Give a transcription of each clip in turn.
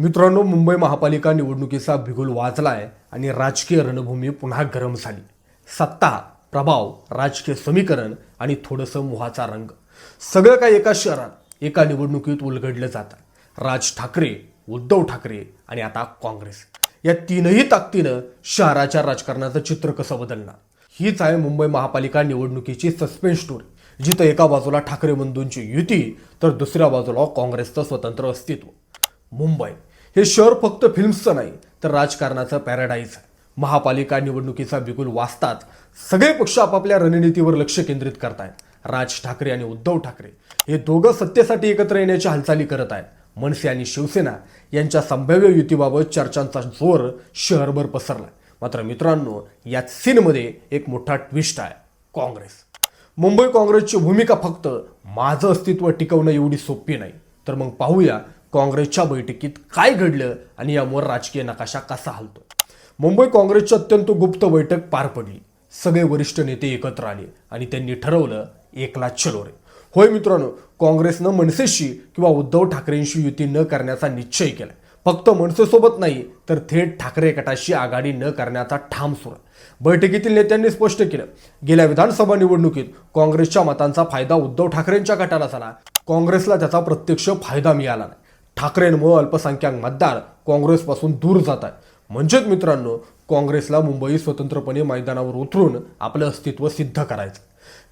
मित्रांनो मुंबई महापालिका निवडणुकीचा बिगुल वाजलाय आणि राजकीय रणभूमी पुन्हा गरम झाली. सत्ता प्रभाव राजकीय समीकरण आणि थोडंसं मोहाचा रंग. सगळं काय एका शहरात एका निवडणुकीत उलगडलं जातं. राज ठाकरे उद्धव ठाकरे आणि आता काँग्रेस. या तीनही ताकदीनं शहराच्या राजकारणाचं चित्र कसं बदलणार? हीच आहे मुंबई महापालिका निवडणुकीची सस्पेन्स स्टोरी जिथं एका बाजूला ठाकरे बंधूंची युती तर दुसऱ्या बाजूला काँग्रेसचं स्वतंत्र अस्तित्व. मुंबई. हे शहर फक्त फिल्म्सचं नाही तर राजकारणाचं पॅराडाईज. आहे महापालिका निवडणुकीचा बिगुल वाचताच सगळे पक्ष आपापल्या रणनीतीवर लक्ष केंद्रित करतायत. राज ठाकरे आणि उद्धव ठाकरे हे दोघं सत्तेसाठी एकत्र येण्याच्या हालचाली करत आहेत. मनसे आणि शिवसेना यांच्या संभाव्य युतीबाबत चर्चांचा जोर शहरभर पसरलाय. मात्र मित्रांनो या सीनमध्ये एक मोठा ट्विस्ट आहे. काँग्रेस. मुंबई काँग्रेसची भूमिका फक्त माझं अस्तित्व टिकवणं एवढी सोपी नाही. तर मग पाहूया काँग्रेसच्या बैठकीत काय घडलं आणि यावर राजकीय नकाशा कसा हलतो? मुंबई काँग्रेसची अत्यंत गुप्त बैठक पार पडली. सगळे वरिष्ठ नेते एकत्र आले आणि त्यांनी ठरवलं एकला चलो रे होय मित्रांनो काँग्रेसनं मनसेशी किंवा उद्धव ठाकरेंशी युती न करण्याचा निश्चय केला फक्त मनसेसोबत नाही तर थेट ठाकरे गटाशी आघाडी न करण्याचा ठाम सुरू. बैठकीतील नेत्यांनी स्पष्ट केलं गेल्या विधानसभा निवडणुकीत काँग्रेसच्या मतांचा फायदा उद्धव ठाकरेंच्या गटाला झाला. काँग्रेसला त्याचा प्रत्यक्ष फायदा मिळाला नाही. ठाकरेंमुळे अल्पसंख्याक मतदार काँग्रेसपासून दूर जात आहे म्हणजेच मित्रांनो काँग्रेसला मुंबई स्वतंत्रपणे मैदानावर उतरून आपलं अस्तित्व सिद्ध करायचं.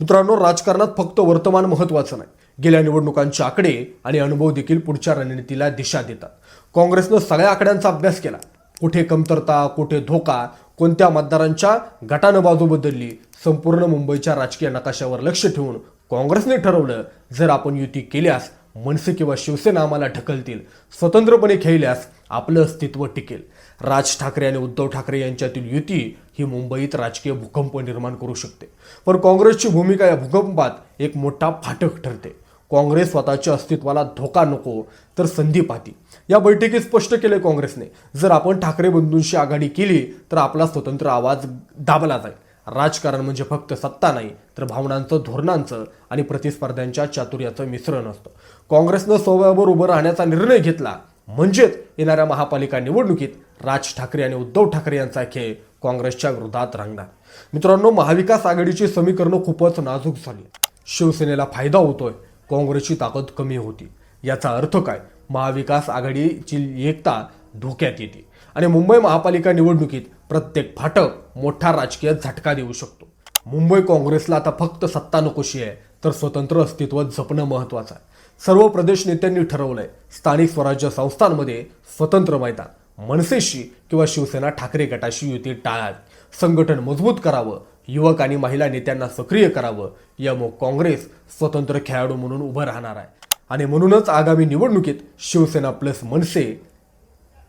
मित्रांनो राजकारणात फक्त वर्तमान महत्वाचं नाही. गेल्या निवडणुकांचे आकडे आणि अनुभव देखील पुढच्या रणनीतीला दिशा देतात. काँग्रेसनं सगळ्या आकड्यांचा अभ्यास केला. कुठे कमतरता कुठे धोका कोणत्या मतदारांच्या गटानं बाजू बदलली संपूर्ण मुंबईच्या राजकीय नकाशावर लक्ष ठेवून काँग्रेसने ठरवलं जर आपण युती केल्यास मनसे किंवा शिवसेना आम्हाला ढकलतील. स्वतंत्रपणे खेळल्यास आपलं अस्तित्व टिकेल. राज ठाकरे आणि उद्धव ठाकरे यांच्यातील युती ही मुंबईत राजकीय भूकंप निर्माण करू शकते. पण काँग्रेसची भूमिका या भूकंपात एक मोठा फाटक ठरते. काँग्रेस स्वतःच्या अस्तित्वाला धोका नको तर संधी पाहती या बैठकीत स्पष्ट केले काँग्रेसने. जर आपण ठाकरे बंधूंशी आघाडी केली तर आपला स्वतंत्र आवाज दाबला जाईल. राजकारण म्हणजे फक्त सत्ता नाही तर भावनांचं धोरणांचं आणि प्रतिस्पर्ध्यांच्या चातुर्याचं मिश्रण असतं. काँग्रेसनं स्वबळावर उभं राहण्याचा निर्णय घेतला म्हणजेच येणाऱ्या महापालिका निवडणुकीत राज ठाकरे आणि उद्धव ठाकरे यांचा खेळ काँग्रेसच्या विरोधात रंगणार. मित्रांनो महाविकास आघाडीची समीकरणं खूपच नाजूक झाली. शिवसेनेला फायदा होतोय काँग्रेसची ताकद कमी होती. याचा अर्थ काय? महाविकास आघाडीची एकता धोक्यात येते. आणि मुंबई महापालिका निवडणुकीत प्रत्येक फाटक मोठा राजकीय झटका देऊ शकतो. मुंबई काँग्रेसला आता फक्त सत्ता नकोशी आहे तर स्वतंत्र अस्तित्व जपणं महत्वाचं आहे. सर्व प्रदेश नेत्यांनी ठरवलंय स्थानिक स्वराज्य संस्थांमध्ये स्वतंत्र मैदान मनसेशी किंवा शिवसेना ठाकरे गटाशी युती टाळावी. संघटन मजबूत करावं युवक आणि महिला नेत्यांना सक्रिय करावं यामुळे काँग्रेस स्वतंत्र खेळाडू म्हणून उभं राहणार आहे. आणि म्हणूनच आगामी निवडणुकीत शिवसेना प्लस मनसे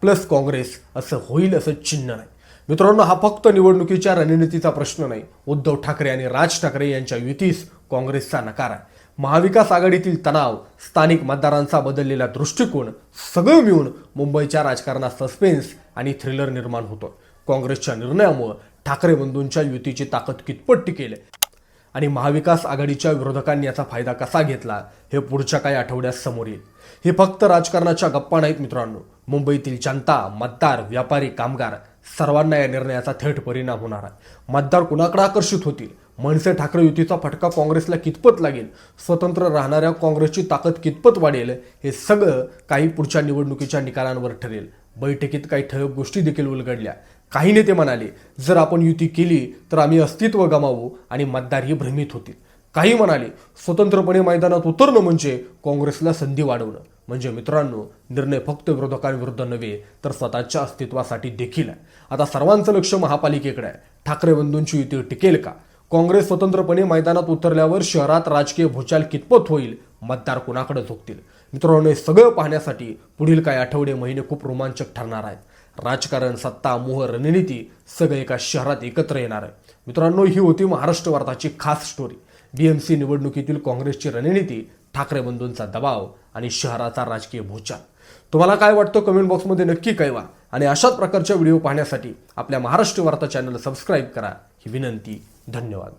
प्लस काँग्रेस असं होईल असं चिन्ह नाही. मित्रांनो हा फक्त निवडणुकीच्या रणनीतीचा प्रश्न नाही. उद्धव ठाकरे आणि राज ठाकरे यांच्या युतीस काँग्रेसचा नकार आहे. महाविकास आघाडीतील तणाव स्थानिक मतदारांचा बदललेला दृष्टिकोन सगळं मिळून मुंबईच्या राजकारणात सस्पेन्स आणि थ्रिलर निर्माण होतो काँग्रेसच्या निर्णयामुळे ठाकरे बंधूंच्या युतीची ताकद कितपत टिकेल? आणि महाविकास आघाडीच्या विरोधकांनी याचा फायदा कसा घेतला हे पुढच्या काही आठवड्यात समोर येईल. हे फक्त राजकारणाच्या गप्पा नाहीत मित्रांनो. मुंबईतील जनता मतदार व्यापारी कामगार सर्वांना या निर्णयाचा थेट परिणाम होणार आहे. मतदार कुणाकडे आकर्षित होतील? मनसे ठाकरे युतीचा फटका काँग्रेसला कितपत लागेल? स्वतंत्र राहणाऱ्या काँग्रेसची ताकद कितपत वाढेल? हे सगळं काही पुढच्या निवडणुकीच्या निकालांवर ठरेल. बैठकीत काही ठळक गोष्टी देखील उलगडल्या. काही नेते म्हणाले जर आपण युती केली तर आम्ही अस्तित्व गमावू आणि मतदारही भ्रमित होतील. काही म्हणाले स्वतंत्रपणे मैदानात उतरणं म्हणजे काँग्रेसला संधी वाढवणं. म्हणजे मित्रांनो निर्णय फक्त विरोधकांविरुद्ध नव्हे तर स्वतःच्या अस्तित्वासाठी देखील आहे. आता सर्वांचं लक्ष महापालिकेकडे आहे. ठाकरे बंधूंची युती टिकेल का? काँग्रेस स्वतंत्रपणे मैदानात उतरल्यावर शहरात राजकीय भूचाल कितपत होईल? मतदार कुणाकडे झोकतील मित्रांनो हे सगळं पाहण्यासाठी पुढील काही आठवडे महिने खूप रोमांचक ठरणार आहेत. राजकारण सत्ता मोह रणनीती सगळे एका शहरात एकत्र येणार आहे. मित्रांनो ही होती महाराष्ट्र वार्ताची खास स्टोरी बीएमसी निवडणुकीतील काँग्रेसची रणनीती ठाकरे बंधूंचा दबाव आणि शहराचा राजकीय भूचाल तुम्हाला काय वाटतं कमेंट बॉक्समध्ये नक्की कळवा आणि अशाच प्रकारच्या व्हिडिओ पाहण्यासाठी आपल्या महाराष्ट्र वार्ता चॅनल सबस्क्राईब करा. ही विनंती धन्यवाद.